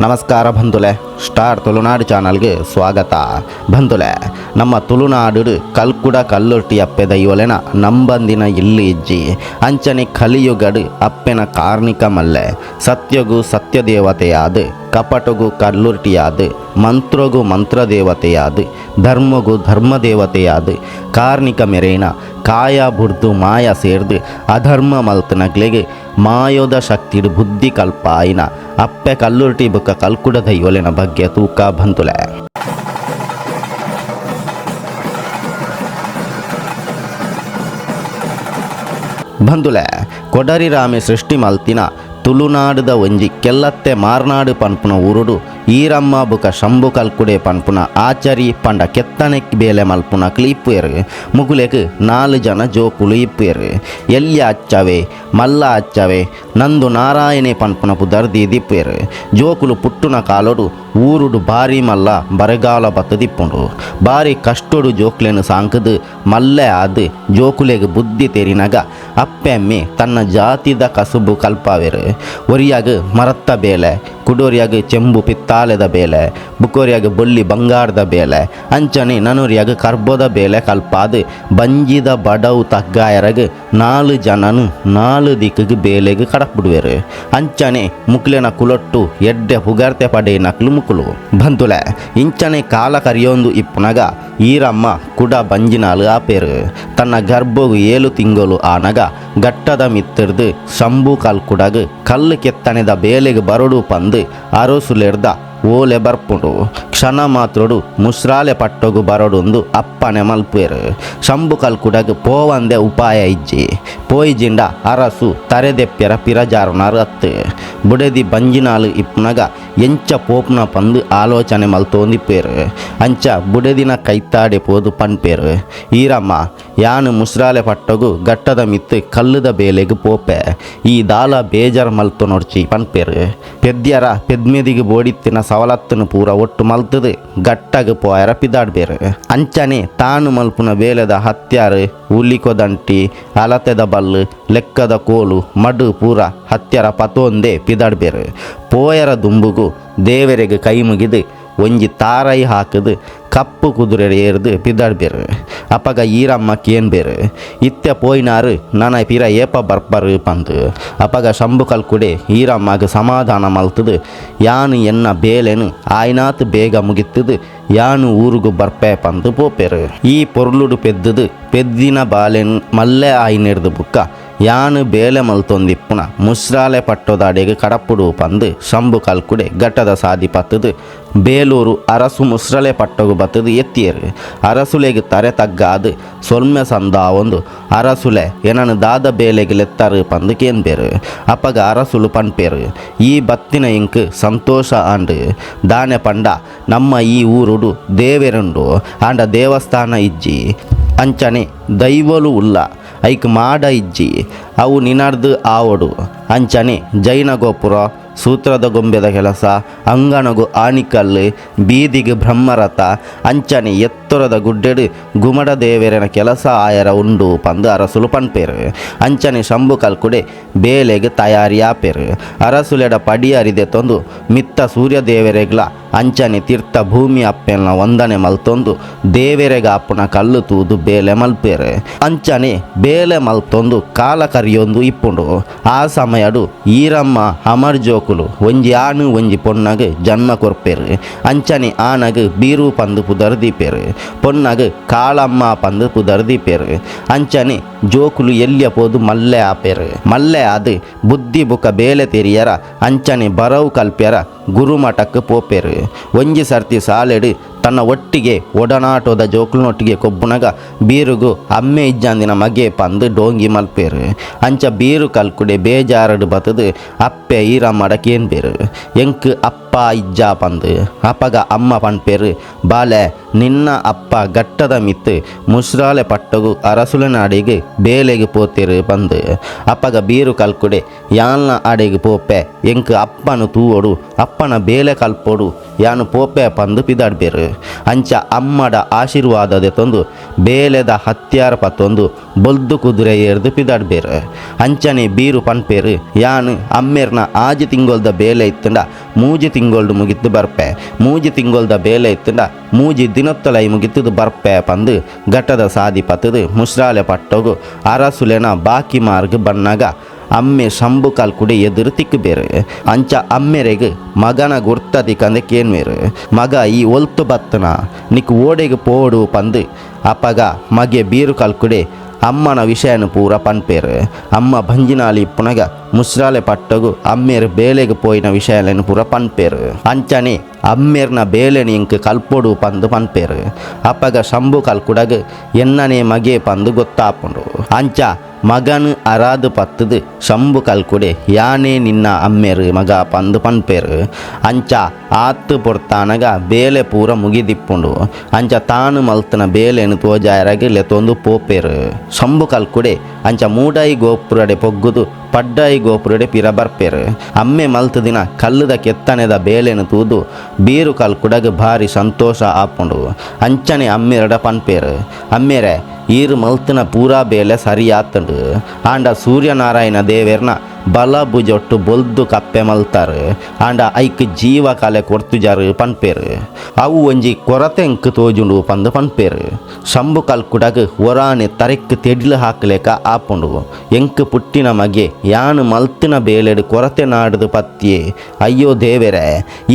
ನಮಸ್ಕಾರ ಬಂಧುಲೆ, ಸ್ಟಾರ್ ತುಳುನಾಡು ಚಾನಲ್ಗೆ ಸ್ವಾಗತ. ಬಂಧುಲೆ, ನಮ್ಮ ತುಳುನಾಡು ಕಲ್ಕುಡ ಕಲ್ಲುರ್ಟಿ ಅಪ್ಪೆ ದೈವಲೆನ ನಂಬಂದಿನ ಇಲ್ಲಿ ಇಜ್ಜಿ. ಅಂಚನೆ ಕಲಿಯುಗಡು ಅಪ್ಪೆನ ಕಾರ್ಣಿಕ ಮಲ್ಲೆ. ಸತ್ಯಗು ಸತ್ಯ ಸತ್ಯದೇವತೆಯಾದ, ಕಪಟಗು ಕಲ್ಲುರ್ಟಿಯಾದ, ಮಂತ್ರಗು ಮಂತ್ರದೇವತೆಯಾದ, ಧರ್ಮಗು ಧರ್ಮದೇವತೆಯಾದ, ಕಾರ್ಣಿಕ ಮೆರೇನ ಕಾಯ ಬುರ್ದು ಮಾಯ ಸೇರ್ದು ಅಧರ್ಮ ಮಲ್ತನಗ್ಲೆಗೆ ಮಾಯೋದ ಶಕ್ತಿಡು ಬುದ್ಧಿ ಕಲ್ಪ ಆಯ್ನ ಅಪ್ಪೆ ಕಲ್ಲುರ್ಟಿ ಬುಕ್ಕ ಕಲ್ಕುಡದ ಇವಲಿನ ಬಗ್ಗೆ ತೂಕ ಬಂತುಲೆ. ಬಂದುಲೆ ಕೊಡರಿ ರಾಮೆ ಸೃಷ್ಟಿ ಮಲ್ತಿನ ತುಳುನಾಡುದ ಒಂಜಿ ಕೆಲ್ಲತ್ತೆ ಮಾರ್ನಾಡು ಪನ್ಪುನ ಉರುಡು ಈರಮ್ಮ ಬುಕ ಶಂಭು ಕಲ್ಕುಡೆ ಪನ್ಪುನ ಆಚರಿ ಪಂಡ ಕೆತ್ತನೆಕ್ ಬೇಲೆ ಮಲ್ಪುನ ಕ್ಲೀಪುಯರ್ ಮುಗುಲೆಗ್ ನಾಲ್ ಜನ ಜೋಕುಲು ಇಪ್ಪುಯರ್ ಎಲ್ಲಿ ಅಚ್ಚವೆ, ಮಲ್ಲ ಅಚ್ಚವೆ, ನಂದು ನಾರಾಯಣೆ ಪನ್ಪುನ ಪುದರ್ದಿ ದಿಪ್ಪುಯರ್ ಜೋಕುಲು ಪುಟ್ಟುನ ಕಾಲೊಡು ಊರುಡು ಬಾರಿ ಮಲ್ಲ ಬರಗಾಲ ಬತ್ತ ಭಾರಿ ಕಷ್ಟೊಡು ಜೋಕ್ಲೆನು ಸಾಂಕದು ಮಲ್ಲೆ ಆದ್ ಜೋಕುಲೆಗ್ ಬುದ್ಧಿ ತೆರಿನಗ ಅಪ್ಪೆಮ್ಮೆ ತನ್ನ ಜಾತಿದ ಕಸುಬು ಕಲ್ಪಾವೆರು. ಒರಿಯಾಗ ಮರತ್ತ ಬೇಲೆ, ಕುಡೋರಿಯಾಗ ಚೆಂಬು ಪಿತ್ತಾಲೆದ ಬೇಲೆ, ಬುಕೋರಿಯಾಗ ಬೊಲ್ಲಿ ಬಂಗಾರದ ಬೇಲೆ ಅಂಚನೆ ನನುರಿಯಾಗ ಕರ್ಬೋದ ಬೇಲೆ ಕಲ್ಪಾದು ಬಂಜಿದ ಬಡವು ತಗ್ಗಾಯರಾಗ ನಾಲು ಜನನು ನಾಲು ದಿಕ್ಕಿಗೆ ಬೇಲೆಗೆ ಕಡಕ್ಬಿಡುವೆರು ಅಂಚನೆ ಮುಕ್ಲೆನ ಕುಲೊಟ್ಟು ಎಡ್ಡೆ ಹುಗಾರ್ತೆ ಪಡೆ ನಕ್ಲು ಮುಕುಲು. ಬಂತುಲೆ ಇಂಚನೆ ಕಾಲ ಕರಿಯೊಂದು ಇಪ್ಪುನಗ ಈರಮ್ಮ ಕುಡ ಬಂಜಿನಾಲು ಆಪೇರು. ತನ್ನ ಗರ್ಭಗು ಏಳು ತಿಂಗಳು ಆನಗ ಗಟ್ಟದ ಮಿತ್ತಿರ್ದು, ಶಂಭು ಕಲ್ಕುಡಗ ಕಲ್ಲು ಕೆತ್ತನೆದ ಬೇಲೆಗೆ ಬರಡು ಪಂದು ಅರೋಸುಲೆರ್ದ ಓಲೆ ಬರ್ಪುಂಡು ಕ್ಷಣ ಮಾತ್ರಡು ಮುಸ್ರಾಲೆ ಪಟ್ಟೊಗು ಬರಡೊಂದು ಅಪ್ಪನೆ ಮಲ್ಪುವೆರು. ಶಂಭು ಕಲ್ಕುಡಗ್ ಪೋವಂದೆ ಉಪಾಯ ಇಜ್ಜಿ ಪೋಯಿಜಿಂಡ ಅರಸು ತರೆದೆಪ್ಪೆರ ಪಿರಜಾರುನಾರು ಅತ್ತು. ಬುಡೆದಿ ಬಂಜಿನಾಲು ಇಪ್ಪುನಗ ಎಂಚ ಪೋಪ್ನ ಪಂದು ಆಲೋಚನೆ ಮಲ್ತೋಂದಿಪ್ಪೇರು. ಅಂಚ ಬುಡೆದಿನ ಕೈತಾಡೆ ಪೋದು ಪನ್ಪೇರು. ಈರಮ್ಮ, ಯಾನು ಮುಸ್ರಾಲೆ ಪಟ್ಟಗು ಗಟ್ಟದ ಮಿತ್ತು ಕಲ್ಲುದ ಬೇಲೆಗೆ ಪೋಪೆ. ಈ ದಾಲ ಬೇಜಾರ್ ಮಲ್ತು ನೋಡ್ಚಿ ಪನ್ಪೇರು. ಪೆದ್ಯರ ಪೆದ್ಮೆದಿಗೆ ಬೋಡಿತ್ತಿನ ಸವಲತ್ತನು ಪೂರ ಒಟ್ಟು ಮಲ್ತದೆ. ಗಟ್ಟಗ ಪೋಯರ ಪಿದಾಡ್ಬೇರು. ಅಂಚನೆ ತಾನು ಮಲ್ಪುನ ಬೇಲೆದ ಹತ್ಯಾರು ಉಲಿಕೊದಂಟಿ ಅಲತೆದ ಬಲ್ಲು, ಲೆಕ್ಕದ ಕೋಲು, ಮಡು ಪೂರ ಹತ್ಯರ ಪತೊಂದೇ ಪಿದಾಡ್ಬೇರು. ಪೋಯರ ದುಂಬುಗು ದೇವರಿಗೆ ಕೈ ಮುಗಿದು ಒಂಜಿ ತಾರೈ ಹಾಕದು ಕಪ್ಪು ಕುದುರೆ ಏರ್ದು ಪಿದಾಡ್ಬೇರು ಅಪ್ಪಗ ಈರಮ್ಮ ಕೇನ್ ಬೇರು ಇತ್ತೆ ಪೋಯ್ನಾರು ನನ್ನ ಪಿರ ಏಪ ಬರ್ಬರು ಪಂದು ಅಪ್ಪಗ ಶಂಭು ಕಲ್ಕುಡೆ ಈರಮ್ಮಗ ಸಮಾಧಾನ ಮಲ್ತದು ಯಾನು ಎನ್ನ ಬೇಲೆನು ಆಯ್ನಾತ್ ಬೇಗ ಮುಗಿತ್ತದು ಯಾನು ಊರುಗು ಬರ್ಪೆ ಪಂದು ಪೋಪೆರು ಈ ಪೊರ್ಲುಡು ಪೆದ್ದದು ಪೆದ್ದಿನ ಬಾಲೆನ್ ಮಲ್ಲೆ ಆಯ್ನೆರ್ದು ಬುಕ್ಕ ಯಾನು ಬೇಲೆ ಮಲ್ತೊಂದಿಪ್ಪುನ ಮುಸ್ರಾಲೆ ಪಟ್ಟೊದಾಡೆಗೆ ಕಡಪುಡು ಪಂದು, ಶಂಭು ಕಲ್ಕುಡೆ ಗಟ್ಟದ ಸಾದಿ ಪತ್ತದು, ಬೇಲೂರು ಅರಸು ಮುಸ್ರಲೆ ಪಟ್ಟಗು ಬತ್ತದು ಎತ್ತಿಯರು. ಅರಸುಲೆಗೆ ತರೆ ತಗ್ಗಾದು, ಸೊಲ್ಮೆ ಸಂದ ಒಂದು, ಅರಸುಲೆ ಏನನ್ನು ದಾದ ಬೇಲೆಗೆ ಲೆತ್ತರು ಪಂದು ಕೇನ್ಬೇರು. ಅಪ್ಪಗ ಅರಸುಲು ಪಣ್ಪೇರು ಈ ಬತ್ತಿನ ಇಂಕ್ ಸಂತೋಷ ಆಂಡು. ದಾನೆ ಪಂಡ, ನಮ್ಮ ಈ ಊರುಡು ದೇವೆರುಂಡು, ಆಂಡ ದೇವಸ್ಥಾನ ಇಜ್ಜಿ. ಅಂಚನೆ ದೈವಲು ಉಲ್ಲ ಐಕ್ ಮಾಡ ಇಜ್ಜಿ ಅವು ನಿನರ್ದು ಆವಡು. ಅಂಚನೆ ಜೈನ ಗೋಪುರ ಸೂತ್ರದ ಗೊಂಬೆದ ಕೆಲಸ, ಅಂಗಣಗು ಆಣಿಕಲ್ಲು, ಬೀದಿಗೆ ಬ್ರಹ್ಮರಥ, ಅಂಚನೆ ಎತ್ತರದ ಗುಡ್ಡೆಡು ಗುಮಡ ದೇವರನ ಕೆಲಸ ಆಯರ ಉಂಡು ಪಂದು ಅರಸುಲು ಪನ್ಪೇರು. ಅಂಚನೆ ಶಂಭು ಕಲ್ಕುಡೆ ಬೇಲೆಗೆ ತಯಾರಿ ಆಪೇರು ಅರಸುಲೆಡ ಪಡಿ ತಂದು ಮಿತ್ತ ಸೂರ್ಯ ದೇವರೆಗ್ಲ ಅಂಚನೆ ತೀರ್ಥ ಭೂಮಿ ಅಪ್ಪೆಲ್ನ ವಂದನೆ ಮಲ್ತೊಂದು ದೇವರೆಗ ಅಪ್ಪನ ಕಲ್ಲು ತೂದು ಬೇಲೆ ಮಲ್ಪೇರು. ಅಂಚನೆ ಬೇಲೆ ಮಲ್ತೊಂದು ಕಾಲ ಕರಿಯೊಂದು ಇಪ್ಪುಂಡು. ಆ ಸಮಯಡು ಈರಮ್ಮ ಅಮರ್ ಜೋಕುಲು ಒಂಜಿ ಆಣು ಒಂಜಿ ಪೊನ್ನಗ್ ಜನ್ಮ ಕೊರ್ಪೇರು ಅಂಚನೆ ಆನಗ್ ಬೀರು ಪಂದು ಪುದರ್ದೀಪೇರು ಪೊನ್ನಗ್ ಕಾಳಮ್ಮ ಪಂದು ಪುದರ್ದೀಪೇರು ಅಂಚನೆ ಜೋಕುಲು ಎಲ್ಲಿಯ ಪೋದು ಮಲ್ಲೆ ಆಪೇರು ಮಲ್ಲೆ ಅದು ಬುದ್ಧಿ ಬುಕ ಬೇಲೆ ತೆರಿಯರ ಅಂಚನೆ ಬರವು ಕಲ್ಪ್ಯರ ಗುರುಮಠಕ್ಕೆ ಪೋಪೇರು ಒಂಜಿ ಸರ್ತಿ ಸಾಲೆಡು ತನ್ನ ಒಟ್ಟಿಗೆ, ಒಡನಾಟದ ಜೋಕುಲನೊಟ್ಟಿಗೆ ಕೊಬ್ಬುನಗ ಬೀರುಗು ಅಮ್ಮೆ ಇಜ್ಜಂದಿನ ಮಗೆ ಪಂದು ಡೋಂಗಿ ಮಲ್ಪೇರು. ಅಂಚ ಬೀರು ಕಲ್ಕುಡೆ ಬೇಜಾರಡು ಬತದು ಅಪ್ಪೆ ಈರಮ್ಮಡ ಕೇನ್ಬೇರು ಎಂಕ್ ಅಪ್ಪ ಇಜ್ಜ ಪಂದ್, ಅಪ್ಪಗ ಅಮ್ಮ ಪನ್ಪೇರು ಬಾಲೆ ನಿನ್ನ ಅಪ್ಪ ಗಟ್ಟದ ಮಿತ್ತು, ಮುಸ್ರಾಲೆ ಪಟ್ಟಗು ಅರಸುಲನ ಅಡಿಗೆ ಬೇಲೆಗೆ ಪೋತಿರು ಪಂದ್. ಅಪ್ಪಗ ಬೀರು ಕಲ್ಕುಡೆ ಯಾನ್ನ ಅಡಿಗೆ ಪೋಪೆ, ಎಂಕ್ ಅಪ್ಪನು ತೂವೋಡು, ಅಪ್ಪನ ಬೇಲೆ ಕಲ್ಪೋಡು, ಯಾನು ಪೋಪೆ ಪಂದು ಪಿದಾಡ್ಬೇರು. ಅಂಚ ಅಮ್ಮಡ ಆಶೀರ್ವಾದದ ತಂದು, ಬೇಲೆದ ಹತ್ಯಾರ ಪತ್ತೊಂದು, ಬೊಲ್ದು ಕುದುರೆ ಏರ್ದು ಪಿದಾಡ್ಬೇರು. ಅಂಚನೆ ಬೀರು ಪನ್ಪೇರು ಯಾನು ಅಮ್ಮೇರ್ನ ಆಜಿ ತಿಂಗೊಲ್ದ ಬೇಲೆ ಇತ್ತಂಡ, ಮೂಜಿ ತಿಂಗೊಳ್ದು ಮುಗಿತು ಬರ್ಪೆ. ಮೂಜಿ ತಿಂಗಳದ ಬೇಲೆ ಇತ್ತಂಡ, ಮೂಜಿ ದಿನತ್ತಲೈ ಮುಗಿತದು ಬರ್ಪೆ ಪಂದು ಘಟದ ಸಾದಿ ಪತ್ತದು ಮುಸ್ರಾಲೆ ಪಟ್ಟೋಗು ಅರಸುಲೆನ ಬಾಕಿ ಮಾರ್ಗ ಬಣ್ಣಗ ಅಮ್ಮೆ ಶಂಭು ಕಲ್ಕುಡೆ ಎದುರು ತಿಕ್ಕು ಬೇರೆ ಅಂಚ ಅಮ್ಮೆರೆಗ್ ಮಗನ ಗುರ್ತದಿ ಕಂದಕ್ಕೇನು ಬೇರೆ ಮಗ ಈ ಒಲ್ತು ಬತ್ತನ, ನಿಕ್ ಓಡೆಗೆ ಪೋಡು ಪಂದು ಅಪ್ಪಗ ಮಗೆ ಬೀರು ಕಲ್ಕುಡೆ ಅಮ್ಮನ ವಿಷಯನು ಪೂರ ಪನ್ಪೇರು. ಅಮ್ಮ ಭಂಜಿನಾಲಿ ಪುನಗ ಮುಸ್ರಾಲೆ ಪಟ್ಟಗು ಅಮ್ಮೇರ್ ಬೇಲೆಗೆ ಪೋಯಿನ ವಿಷಯలను ಪೂರ ಪನ್ಪೇರು. ಅಂಚನೆ ಅಮ್ಮೇರ್ನ ಬೇಲೆನಿ ಇಂಕ್ ಕಲ್ಪೊಡು ಪಂದು ಪನ್ಪೇರು. ಅಪ್ಪಗ ಶಂಭು ಕಲ್ಕುಡಗ ಎನ್ನನೆ ಮಗೆ ಪಂದು ಗೊತ್ತಾಪುಂಡು. ಅಂಚ ಮಗನು ಅರಾದು ಪತ್ತದು, ಶಂಭು ಕಲ್ಕುಡೆ, ಯಾನೇ ನಿನ್ನ ಅಮ್ಮೆರು, ಮಗ ಪಂದು ಪನ್ಪೇರು. ಅಂಚ ಆತ್ತು ಪೊರ್ತಾನಗ ಬೇಲೆ ಪೂರ ಮುಗಿದಿಪ್ಪುಂಡು. ಅಂಚ ತಾನು ಮಲ್ತನ ಬೇಲೆನು ತೋಜಾಯರಾಗಿ ಲೆತೊಂದು ಪೋಪೇರು. ಶಂಭು ಕಲ್ಕುಡೆ, ಅಂಚ ಮೂಡಾಯಿ ಗೋಪುರಡೆ ಪೊಗ್ಗುದು ಪಡ್ಡಾಯಿ ಗೋಪುರಡೆ ಪಿರ ಬರ್ಪೇರು. ಅಮ್ಮೆ ಮಲ್ತ ದಿನ ಕಲ್ಲುದ ಕೆತ್ತನೆದ ಬೇಲೆನು ತೂದು, ಬೀರು ಕಲ್ಕುಡಗ ಭಾರಿ ಸಂತೋಷ ಆಪುಂಡು. ಅಂಚನೆ ಅಮ್ಮೆರಡ ಪನ್ಪೇರು. ಅಮ್ಮೆರೆ ಈರು ಮಲ್ತಿನ ಪೂರಾ ಬೇಲೆ ಸರಿಯಾತಂಡು. ಆಂಡ ಸೂರ್ಯನಾರಾಯಣ ದೇವೇರ್ನ ಬಲ ಭುಜೊಟ್ಟು ಬೊಲ್ದು ಕಪ್ಪೆ ಮಲ್ತಾರೆ. ಆಂಡ ಐಕ್ ಜೀವ ಕಲೆ ಕೊರ್ತುಜಾರು ಪನ್ಪೇರು. ಅವು ಒಂಜಿ ಕೊರತೆ ಎಂಕ್ ತೋಜುಂಡು ಪಂದು ಪನ್ಪೇರು. ಶಂಭು ಕಲ್ಕುಡಗ ಒರಾನೆ ತರೆಕ್ ತೆಡ್ಲು ಹಾಕ್ಲೇಕ ಆಪುಂಡು. ಎಂಕ್ ಪುಟ್ಟಿನ ಮಗೆ ಯಾನು ಮಲ್ತಿನ ಬೇಲೆಡು ಕೊರತೆ ನಾಡದು ಪತ್ತಿಯೇ ಅಯ್ಯೋ ದೇವೆರೆ,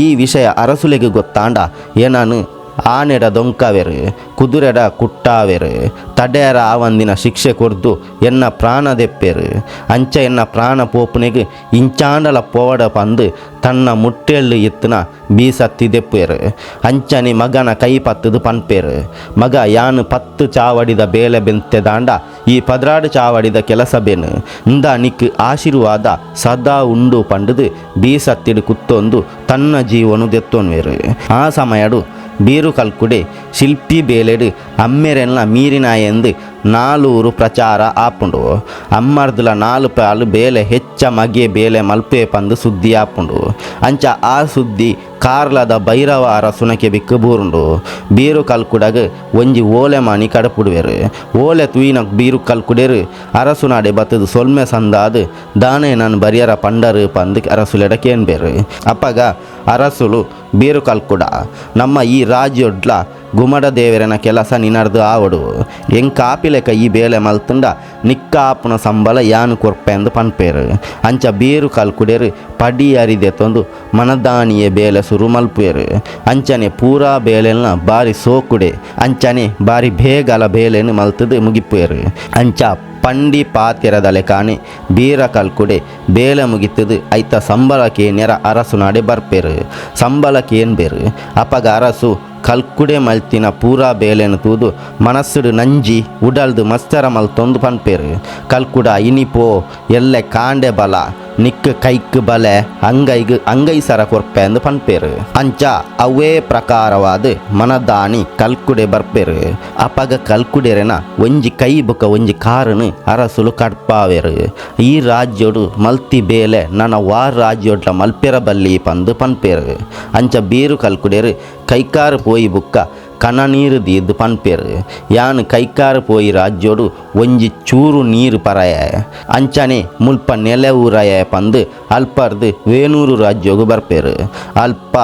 ಈ ವಿಷಯ ಅರಸುಲೆಗೆ ಗೊತ್ತಾಂಡ. ಏನಾನು ಆನೆಡ ದೊಂಕವೆರು ಕುದುರೆಡ ಕುಟ್ಟಾವೆರು, ತಡೆಯರ ಆವಂದಿನ ಶಿಕ್ಷೆ ಕೊರ್ದು ಎನ್ನ ಪ್ರಾಣ ದೆಪ್ಪೆರು. ಅಂಚ ಎನ್ನ ಪ್ರಾಣ ಪೋಪನೆಗೆ ಇಂಚಾಂಡಲ ಪೋವಡ ಪಂದು ತನ್ನ ಮುಟ್ಟೆಳ್ಳು ಎತ್ತಿನ ಬೀಸತ್ತಿ ದೆಪ್ಪೆರು ಅಂಚನಿ ಮಗನ ಕೈ ಪತ್ತದು ಪನ್ಪೆರು. ಮಗ ಯಾನು ಪತ್ತು ಚಾವಡಿದ ಬೇಲೆ ಬೆಂತೆ ದಾಂಡ ಈ ಪದ್ರಾಡು ಚಾವಡಿದ ಕೆಲಸ ಬೇನು ಇಂದ ನಿಕ್ ಆಶೀರ್ವಾದ ಸದಾ ಉಂಡು ಪಂಡದು ಬೀಸತ್ತಿಡು ಕುತ್ತೊಂದು ತನ್ನ ಜೀವನು ದೆತ್ತೊನ್ವೆರು. ಆ ಸಮಯಡು ಬೀರು ಕಲ್ಕುಡೆ, ಶಿಲ್ಪಿ ಬೇಲೆಡು ಅಮ್ಮೆರೆಲ್ಲ ಮೀರಿನ ಎಂದು ನಾಲೂರು ಪ್ರಚಾರ ಆಪುಂಡು. ಅಮ್ಮರ್ದುಲ ನಾಲು ಪಾಲು ಬೇಲೆ ಹೆಚ್ಚ ಮಗೆ ಬೇಲೆ ಮಲ್ಪೆ ಪಂದು ಸುದ್ದಿ ಆಪುಂಡು. ಅಂಚ ಆ ಸುದ್ದಿ ಕಾರ್ಲದ ಭೈರವ ಅರಸುನಕ್ಕೆ ಬಿಕ್ಕು ಬೂರುಂಡು. ಬೀರು ಕಲ್ಕುಡಗ ಒಂಜಿ ಓಲೆ ಮಣಿ ಕಡಪುಡುವೆರು. ಓಲೆ ತುಯಿನ ಬೀರು ಕಲ್ಕುಡೆರು ಅರಸುನಾಡೆ ಬತ್ತದು ಸೊಲ್ಮೆ ಸಂದಾದು ದಾನೆ ನಾನು ಬರಿಯರ ಪಂಡರು ಪಂದು ಅರಸುಲೆಡ ಕೇನ್ಬೇರು ಅಪ್ಪಗ ಅರಸುಲು ಬೀರು ಕಲ್ಕುಡ ನಮ್ಮ ಈ ರಾಜ್ಯೊಡ್ಲ ಗುಮಡ ದೇವರನ ಕೆಲಸ ನಿನರ್ದು ಆವಡು. ಎಂಕಾಪಿಲೆಕ ಈ ಬೇಲೆ ಮಲ್ತುಂಡ ನಿಕ್ಕಾಪುನ ಸಂಬಳ ಯಾನು ಕೊರ್ಪೆ ಎಂದು ಪನ್ಪೇರು. ಅಂಚ ಬೀರು ಕಲ್ಕುಡೇರು ಪಡಿ ಅರಿದೆ ತೊಂದು ಮನದಾನಿಯ ಬೇಲೆ ಸುರು ಮಲ್ಪುವೆರು. ಅಂಚನೆ ಪೂರಾ ಬೇಲೆನ್ನ ಬಾರಿ ಸೋಕುಡೆ, ಅಂಚನೆ ಬಾರಿ ಬೇಗಲ ಬೇಲೆನು ಮಲ್ತದು ಮುಗಿಪುವೆರು. ಅಂಚ ಪಂಡಿ ಪಾತಿರದಲೆ ಕಾಣಿ, ಬೀರ ಕಲ್ಕುಡೆ, ಬೇಲೆ ಮುಗಿತದು, ಐತ ಸಂಬಳಕ್ಕೆ ನೆರ ಅರಸು ನಾಡೆ ಬರ್ಪೇರು. ಸಂಬಳಕ್ಕೆ ಬೇರು ಅಪಗ ಅರಸು ಕಲ್ಕುಡೆ ಮಲ್ತಿನ ಪೂರಾ ಬೇಲೆನು ತೂದು, ಮನಸ್ಸುಡು ನಂಜಿ ಉಡಲ್ದು ಮಸ್ತರ ಮಲ್ತೊಂದು ಪನ್ಪೇರು. ಕಲ್ಕುಡ ಇನಿಪೋ, ಎಲ್ಲೆ ಕಾಂಡೆ ಬಲ ನಿಕ್ ಕೈಕ್ ಬಲೆ ಅಂಗೈಗ್ ಅಂಗೈ ಸರ ಕೊರ್ಪೆ ಎಂದು ಪನ್ಪೇರು ಅಂಚ ಅವೇ ಪ್ರಕಾರವಾದ ಮನದಾನಿ ಕಲ್ಕುಡೆ ಬರ್ಪೇರು ಅಪಗ ಕಲ್ಕುಡೆರೆನ ಒಂಜಿ ಕೈ ಬುಕ ಒಂಜಿ ಕಾರನು ಅರಸುಲು ಕಡ್ಪಾವೆರು ಈ ರಾಜ್ಯೋಡು ಮಲ್ತಿ ಬೇಲೆ ನನ್ನ ವಾರ್ ರಾಜ್ಯೋಡ್ಲ ಮಲ್ಪೆರ ಬಲ್ಲಿ ಪಂದು ಪನ್ಪೇರು ಅಂಚ ಬೀರು ಕಲ್ಕುಡೆರು ಕೈಕಾರು ಪೋಯಿ ಬುಕ್ಕ ಕಣ ನೀರು ದೀದ್ದು ಪನ್ಪೇರು ಯಾನು ಕೈಕಾರು ಪೋಯಿ ರಾಜ್ಯೋಡು ಒಂಜಿ ಚೂರು ನೀರು ಪರಯ ಅಂಚನೆ ಮುಲ್ಪ ನೆಲೆ ಊರಯ ಪಂದು ಅಲ್ಪರ್ದು ವೇಣೂರು ರಾಜ್ಯೋಗು ಬರ್ಪೇರು ಅಲ್ಪ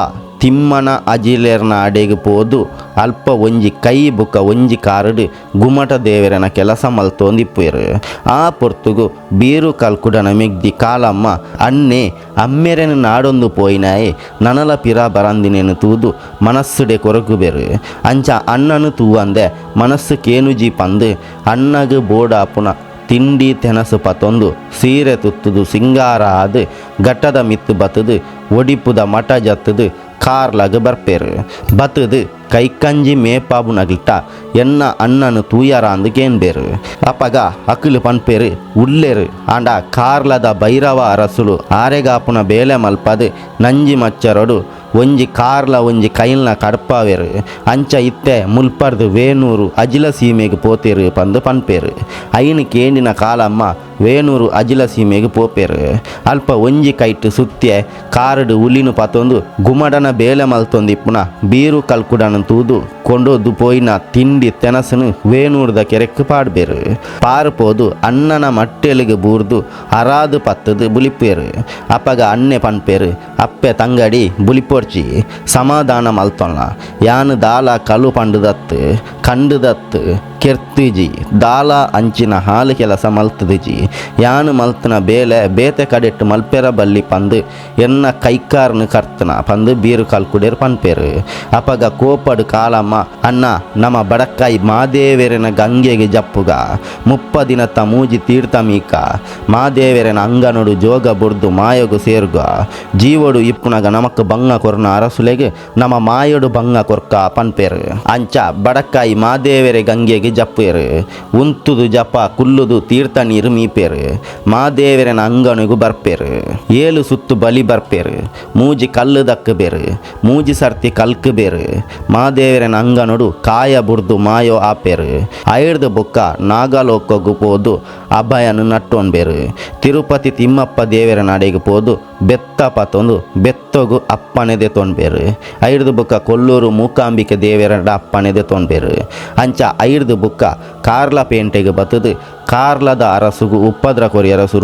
ತಿಮ್ಮನ ಅಜಿಲೇರ್ನ ಅಡೆಗೆ ಪೋದು, ಅಲ್ಪ ಒಂಜಿ ಕೈ ಬುಕ್ಕ ಒಂಜಿ ಕಾರಡು ಗುಮಟ ದೇವರನ ಕೆಲಸ ಮಲ್ತೊಂದಿಪ್ಪುವೆರು ಆ ಪೊರ್ತುಗು ಬೀರು ಕಲ್ಕುಡನ ಮಿಗ್ದಿ, ಕಾಲಮ್ಮ ಅನ್ನೆ ಅಮ್ಮೆರೆನ ನಾಡೊಂದು ಪೋಯಿನಾಯೆ, ನನಲ ಪಿರ ಬರಂದಿನೇನು ತೂದು, ಮನಸ್ಸುಡೆ ಕೊರಗುಬೆರು ಅಂಚ ಅಣ್ಣನು ತೂವಂದೆ ಮನಸ್ಸು ಕೇನುಜಿ ಪಂದು, ಅಣ್ಣಗೆ ಬೋಡಾಪುನ ತಿಂಡಿ ತೆನಸು ಪತೊಂದು, ಸೀರೆ ತುತ್ತುದು ಸಿಂಗಾರ ಆದು, ಘಟ್ಟದ ಮಿತ್ತು ಬತ್ತದು ಒಡಿಪುದ ಮಠ ಜತ್ತದು ಕಾರ್ಲಗ ಬರ್ಪೇರು ಬತ್ತದು ಕೈಕಂಜಿ ಮೇಪಾಬು ನಗಿಲ್ಟ ಎನ್ನ ಅಣ್ಣನು ತೂಯರ ಅಂದು ಬೇರು ಅಪಗ ಅಕುಲು ಪನ್ಪೇರು ಉಲ್ಲೆರು ಆಂಡ ಕಾರ್ಲದ ಭೈರವ ಅರಸುಲು ಆರೆಗಾಪುನ ಬೇಲೆ ಮಲ್ಪದು ನಂಜಿ ಮಚ್ಚರೊಡು ಒಂಜಿ ಕಾರ್ಲ ಒಂಜಿ ಕೈಲ್ನ ಕಡ್ಪಾವೆರು ಅಂಚ ಇತ್ತೆ ಮುಲ್ಪರ್ದು ವೇಣೂರು ಅಜಿಲ ಸೀಮೆಗೆ ಪೋತೇರು ಪಂದು ಪನ್ಪೇರು ಐನು ಕೇಂಡಿನ ಕಾಲಮ್ಮ ವೇಣೂರು ಅಜಿಲ ಸೀಮೆಗೆ ಪೋಪೆರು. ಅಲ್ಪ ಒಂಜಿ ಕೈಟ್ ಸುತ್ತೆ ಕಾರಡು ಉಲಿನು ಪತ್ತೊಂದು ಗುಮಡನ ಬೇಲೆ ಮಲ್ತೊಂದು ಇಪ್ಪುನ ಬೀರು ಕಲ್ಕುಡನ ತೂದು ಕೊಂಡೋದು ಪೋಯಿನ ತಿಂಡಿ ತೆನಸನು ವೇಣೂರ್ದ ಕೆರೆಕ್ ಪಾಡ್ಬೇರು. ಪಾರ್ಪೋದು ಅಣ್ಣನ ಮಟ್ಟೆಲಿಗೆ ಬೂರ್ದು ಅರಾದು ಪತ್ತದು ಬುಲಿಪೇರು ಅಪ್ಪಗ ಅಣ್ಣೆ ಪನ್ಪೇರು, ಅಪ್ಪೆ ತಂಗಡಿ ಬುಲಿಪೋರ್ಚಿ ಸಮಾಧಾನ ಮಲ್ತೊಲ್ಲ ಯಾನು ದಾಲ ಕಲು ಪಂಡುದತ್ತು, ಕಂಡುದತ್ತು, ಕೆರ್ತಿಜಿ, ದಾಲ ಅಂಚಿನ ಹಾಲು ಕೆಲಸ ಮಲ್ತದಿಜಿ. ಯಾನು ಮಲ್ತನ ಬೇಲೆ ಬೇತೆ ಕಡೆಟ್ಟು ಮಲ್ಪೆರ ಬಲ್ಲಿ ಪಂದು ಎನ್ನ ಕೈಕಾರ್ನು ಕರ್ತನ ಪಂದು ಬೀರು ಕಲ್ಕುಡೇರು ಪನ್ಪೇರು ಅಪಗ ಕೋಪಡು ಕಾಲಮ್ಮ ಅಣ್ಣ ನಮ್ಮ ಬಡಕ್ಕಾಯಿ ಮಾದೇವೆರನ ಗಂಗೆಗೆ ಜಪ್ಪುಗ ಮುಪ್ಪ ದಿನತ್ತ ಮೂಜಿ ತೀರ್ಥ ಮೀಕ ಮಾದೇವೆರನ ಅಂಗನೊಡು ಜೋಗ ಬುಡ್ದು ಮಾಯಗು ಸೇರ್ಗ ಜೀವಡು ಇಪ್ಪುನಗ ನಮಕ್ ಬಂಗ ಕೊರ್ನ ಅರಸುಲೆಗೆ ನಮ್ಮ ಮಾಯಡು ಬಂಗ ಕೊರ್ಕ ಪನ್ಪೇರು ಅಂಚ ಬಡಕ್ಕಾಯಿ ಮಾದೇವೆರೆ ಗಂಗೆಗೆ ಜಪ್ಪೇರು ಉಂತುದು ಜಪ ಕುಲ್ಲುದು ತೀರ್ಥ ನೀರು ಮೀಪೇರು ಮಾದೇವರನ ಅಂಗನಿಗೂ ಬರ್ಪೇರು. ಏಳು ಸುತ್ತು ಬಲಿ ಬರ್ಪೇರು. ಮೂಜಿ ಕಲ್ಲು ದಕ್ಕಬೇರು ಮೂಜಿ ಸರ್ತಿ ಕಲ್ಕು ಬೇರು. ಮಾದೇವರನ ಅಂಗನೊಡು ಕಾಯ ಬುಡ್ದು ಮಾಯೋ ಆಪೇರು. ಐಡ್ದು ಬೊಕ್ಕ ನಾಗಲೋಕಗು ಪೋದು ಅಭಯನು ಬೇರೆ. ತಿರುಪತಿ ತಿಮ್ಮಪ್ಪ ದೇವರ ನಡೆಗೆ ಪೋದು, ಬೆತ್ತ ಪತ್ತೊಂದು, ಬೆತ್ತಗು ಅಪ್ಪನೆದೆ ತೊನ್ಬೇರು ಐಡ್ದು ಬುಕ್ಕ ಕೊಲ್ಲೂರು ಮೂಕಾಂಬಿಕೆ ದೇವರ ಅಪ್ಪನೆದೆ ಬೇರೆ. ಅಂಚ ಐಡ್ದು ಬುಕ್ಕ ಕಾರ್ಲ ಪೇಂಟೆಗೆ ಬತ್ತದು, ಕಾರ್ಲದ ಅರಸುಗು ಉಪ್ಪದ್ರ ಕೊರಿ ಅರಸು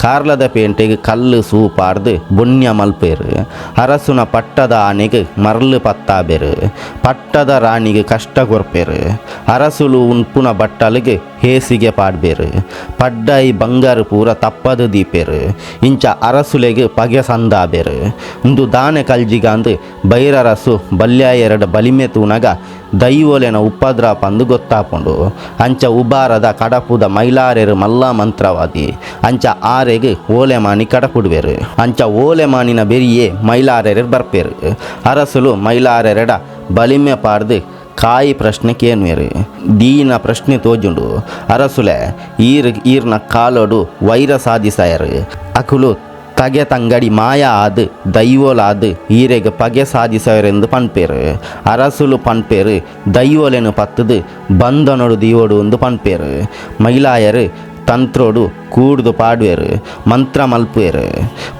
ಕಾರ್ಲದ ಪೇಂಟೆಗೆ ಕಲ್ಲು ಸೂಪಾರ್ದು ಬುಣ್ಯ ಮಲ್ಪೇರು ಅರಸುನ ಪಟ್ಟದ ಆನೆಗೆ ಮರಳು ಪತ್ತಾಬೇರು. ಪಟ್ಟದ ರಾಣಿಗೆ ಕಷ್ಟ ಕೊರ್ಪೇರು. ಅರಸುಲು ಉನ್ಪುನ ಬಟ್ಟಲಿಗೆ ಹೇಸಿಗೆ ಪಾಡ್ಬೇರು. ಪಡ್ಡೈ ಬಂಗಾರ ಪೂರ ತಪ್ಪದು ದೀಪೇರು. ಇಂಚ ಅರಸುಲೆಗೆ ಪಗೆ ಸಂದಾಬೇರು. ಇಂದು ದಾನೆ ಕಲ್ಜಿಗಾಂದು ಬೈರರಸು ಬಲ್ಯ ಎರಡು ಬಲಿಮೆ ತೂನಗ ದೈವೋಲೆನ ಉಪದ್ರ ಪಂದು ಗೊತ್ತಾಪುಂಡು. ಅಂಚ ಉಬಾರದ ಕಡಪುದ ಮೈಲಾರೆರು ಮಲ್ಲ ಮಂತ್ರವಾದಿ. ಅಂಚ ಆರೆಗೆ ಓಲೆ ಮಾನಿ ಕಡಪುಡುವೆರು. ಅಂಚ ಓಲೆ ಮಾನಿನ ಬೆರಿಯೇ ಮೈಲಾರೆರು ಬರ್ಪೇರು. ಅರಸುಲು ಮೈಲಾರೆರಡ ಬಲಿಮೆ ಪಾಡ್ದು ಕಾಯಿ ಪ್ರಶ್ನೆ ಕೇನ್ವೇರು. ದೀನ ಪ್ರಶ್ನೆ ತೋಜುಂಡು. ಅರಸುಲೆ, ಈರ್, ಈರ್ನ ಕಾಲೋಡು ವೈರ ಸಾಧಿಸಾಯರು. ಅಕುಲು ತಗೆ ತಂಗಡಿ ಮಾಯ ಆದ್ ದೈವೋಲಾದ್ ಈರೆಗೆ ಪಗೆ ಸಾಧಿಸವರೆಂದು ಪನ್ಪೇರು ಅರಸುಲು ಪನ್ಪೇರು ದೈವೋಲೆನು ಪತ್ತದು ಬಂಧನೊಡು ದೀವೋಡು ಒಂದು ಪನ್ಪೇರು ಮೈಲಾಯರು ತಂತ್ರೋಡು ಕೂಡ್ದು ಪಾಡುವೆರು ಮಂತ್ರ ಮಲ್ಪುವೆರು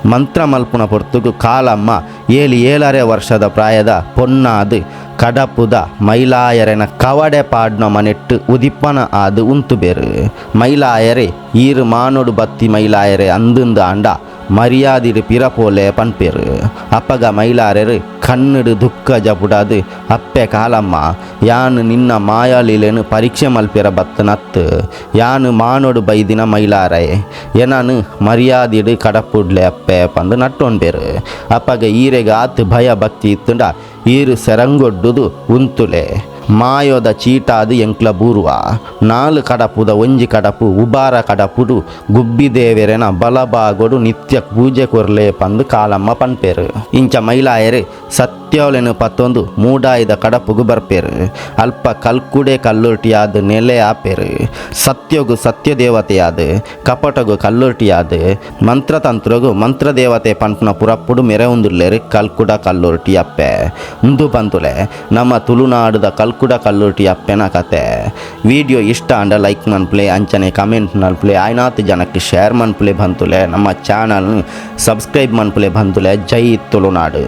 ಮಂತ್ರ ಮಲ್ಪುನ ಪೊರ್ತುಗು ಕಾಲಮ್ಮ ಏಳು ಏಳರೆ ವರ್ಷದ ಪ್ರಾಯದ ಪೊನ್ನಾದು ಕಡಪುದ ಮೈಲಾಯರೆನ ಕವಡೆ ಪಾಡ್ನ ಮನೆಟ್ಟು ಉದಿಪ್ಪನ ಆದು ಉಂತು ಬೇರು ಮೈಲಾಯರೆ ಈರು ಮಾನೊಡು ಬತ್ತಿ ಮೈಲಾಯರೆ ಅಂದುಂದು ಆಂಡ ಮರ್ಯಾದಿಡು ಪಿರಪೋಲೆ ಪನ್ಪೇರು ಅಪ್ಪಗ ಮೈಲಾರೆರು ಕಣ್ಣುಡು ದುಃಖ ಜಪುಡದು ಅಪ್ಪೆ ಕಾಲಮ್ಮ ಯಾನು ನಿನ್ನ ಮಾಯಾಲೀಲೆನು ಪರೀಕ್ಷೆ ಮಲ್ಪಿರ ಬತ್ತನತ್ತು ಯಾನು ಮಾನೊಡು ಬೈದಿನ ಮೈಲಾರೆ ಎನಾನು ಮರ್ಯಾದಿಡು ಕಡಪುಡ್ಲೆ ಅಪ್ಪೆ ಪಂದು ನಟ್ಟೊಂಬೇರು ಅಪ್ಪಗ ಈರೆಗ ಆತು ಭಯ ಭಕ್ತಿ ಇತ್ತುಂಡ ಈರು ಸೆರಂಗೊಡ್ಡುದು ಉಂತುಲೆ ಮಾಯೋದ ಚೀಟಾದು ಎಂಕ್ಲ ಬೂರುವ ನಾಲು ಕಡಪುದ ಒಂಜಿ ಕಡಪು ಉಬಾರ ಕಡಪುಡು ಗುಬ್ಬಿದೇವೆರೆನ ಬಲಬಾಗೊಡು ನಿತ್ಯ ಪೂಜೆ ಕೊರ್ಲೆ ಪಂದು ಕಾಲಮ್ಮ ಪನ್ಪೇರು ಇಂಚ ಮೈಲಾಯರು ಸತ್ಯೋಲೆನು ಪತ್ತೊಂದು, ಮೂಡಾಯ್ದ ಕಡಪುಗು ಬರ್ಪೇರು. ಅಲ್ಪ ಕಲ್ಕುಡೆ ಕಲ್ಲುರ್ಟಿಯಾದ ನೆಲೆ ಆಪೇರು. ಸತ್ಯಗು ಸತ್ಯ ದೇವತೆಯಾದ ಕಪಟಗು ಕಲ್ಲುರ್ಟಿಯಾದ, ಮಂತ್ರತಂತ್ರಗು ಮಂತ್ರ ದೇವತೆ ಪಂಪ್ನ ಪುರಪ್ಪುಡು ಮೆರೆ ಉಂದುಲ್ಲೇರು ಕಲ್ಕುಡ ಕಲ್ಲುರ್ಟಿ ಅಪ್ಪೆ. ಉಂದು ಬಂತುಲೆ ನಮ್ಮ ತುಳುನಾಡುದ ಕಲ್ಕುಡ ಕಲ್ಲುರ್ಟಿ ಅಪ್ಪೆನ ಕತೆ. ವಿಡಿಯೋ ಇಷ್ಟ ಅಂಡ ಲೈಕ್ ಮನ್ಪ್ಲೆ, ಅಂಚನೆ ಕಮೆಂಟ್ ಮನ್ಪ್ಲೆ, ಆಯ್ನಾತ್ ಜನಕ್ಕೆ ಶೇರ್ ಮನ್ಪ್ಲೆ ಬಂತುಲೆ, ನಮ್ಮ ಚಾನಲ್ ಸಬ್ಸ್ಕ್ರೈಬ್ ಮನ್ಪ್ಲೆ ಬಂತುಲೆ. ಜೈ ತುಳುನಾಡು.